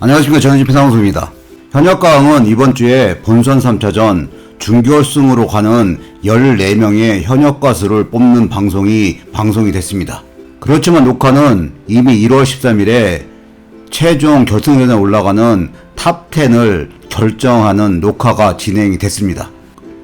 안녕하십니까 저는 김상수입니다. 현역가왕은 이번 주에 본선 3차전 준결승으로 가는 14명의 현역 가수를 뽑는 방송이 방송이 됐습니다. 그렇지만 녹화는 이미 1월 13일에 최종 결승전에 올라가는 탑10을 결정하는 녹화가 진행이 됐습니다.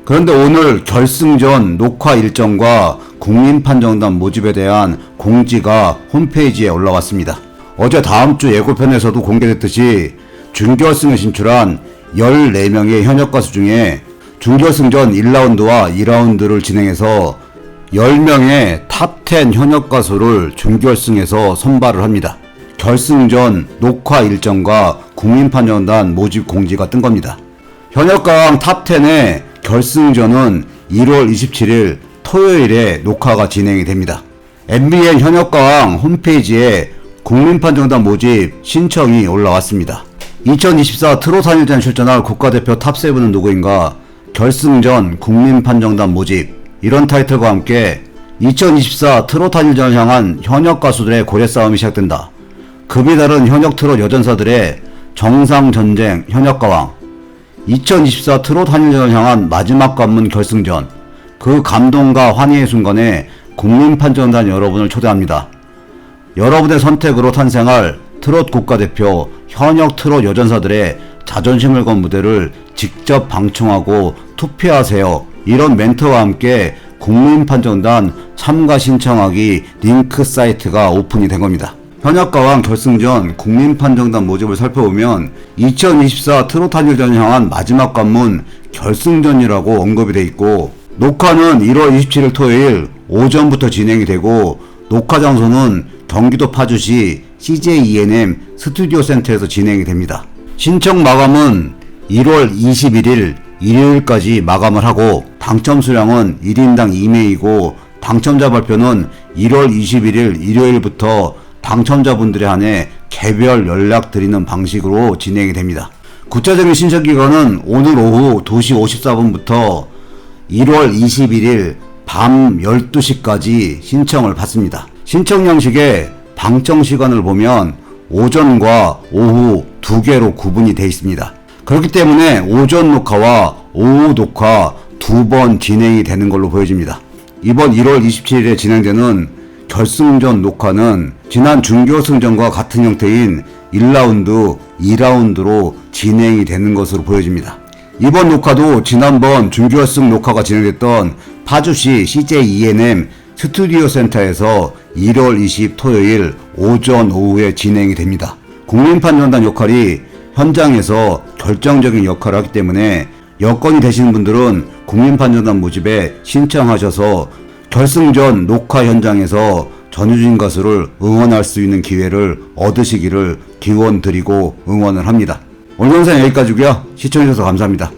그런데 오늘 결승전 녹화 일정과 국민판정단 모집에 대한 공지가 홈페이지에 올라왔습니다. 어제 다음 주 예고편에서도 공개됐듯이 준결승에 진출한 14명의 현역 가수 중에 준결승전 1라운드와 2라운드를 진행해서 10명의 탑10 현역 가수를 준결승에서 선발을 합니다. 결승전 녹화 일정과 국민판정단 모집 공지가 뜬 겁니다. 현역강 탑10의 결승전은 1월 27일 토요일에 녹화가 진행이 됩니다. MBN 현역강 홈페이지에 국민판정단 모집 신청이 올라왔습니다. 2024 트롯 한일전 출전할 국가대표 탑7은 누구인가? 결승전 국민판정단 모집 이런 타이틀과 함께 2024 트롯 한일전을 향한 현역 가수들의 고래 싸움이 시작된다. 급이 다른 현역 트롯 여전사들의 정상 전쟁 현역 가왕 2024 트롯 한일전을 향한 마지막 관문 결승전 그 감동과 환희의 순간에 국민판정단 여러분을 초대합니다. 여러분의 선택으로 탄생할 트롯 국가대표 현역 트롯 여전사들의 자존심을 건 무대를 직접 방청하고 투표하세요. 이런 멘트와 함께 국민판정단 참가 신청하기 링크 사이트가 오픈이 된 겁니다. 현역가왕 결승전 국민판정단 모집을 살펴보면 2024 트롯 한일전을 향한 마지막 관문 결승전이라고 언급이 돼 있고 녹화는 1월 27일 토요일 오전부터 진행이 되고 녹화 장소는 경기도 파주시 CJENM 스튜디오 센터에서 진행이 됩니다. 신청 마감은 1월 21일 일요일까지 마감을 하고 당첨 수량은 1인당 2명이고 당첨자 발표는 1월 21일 일요일부터 당첨자분들에 한해 개별 연락 드리는 방식으로 진행이 됩니다. 구체적인 신청 기간은 오늘 오후 2시 54분부터 1월 21일 밤 12시까지 신청을 받습니다. 신청 양식의 방청 시간을 보면 오전과 오후 두 개로 구분이 되어 있습니다. 그렇기 때문에 오전 녹화와 오후 녹화 두 번 진행이 되는 걸로 보여집니다. 이번 1월 27일에 진행되는 결승전 녹화는 지난 준결승전과 같은 형태인 1라운드, 2라운드로 진행이 되는 것으로 보여집니다. 이번 녹화도 지난번 준결승 녹화가 진행됐던 파주시 CJ-ENM 스튜디오 센터에서 1월 20 토요일 오전 오후에 진행이 됩니다. 국민판정단 역할이 현장에서 결정적인 역할을 하기 때문에 여건이 되시는 분들은 국민판정단 모집에 신청하셔서 결승전 녹화 현장에서 전유진 가수를 응원할 수 있는 기회를 얻으시기를 기원 드리고 응원을 합니다. 오늘 영상 여기까지고요. 시청해주셔서 감사합니다.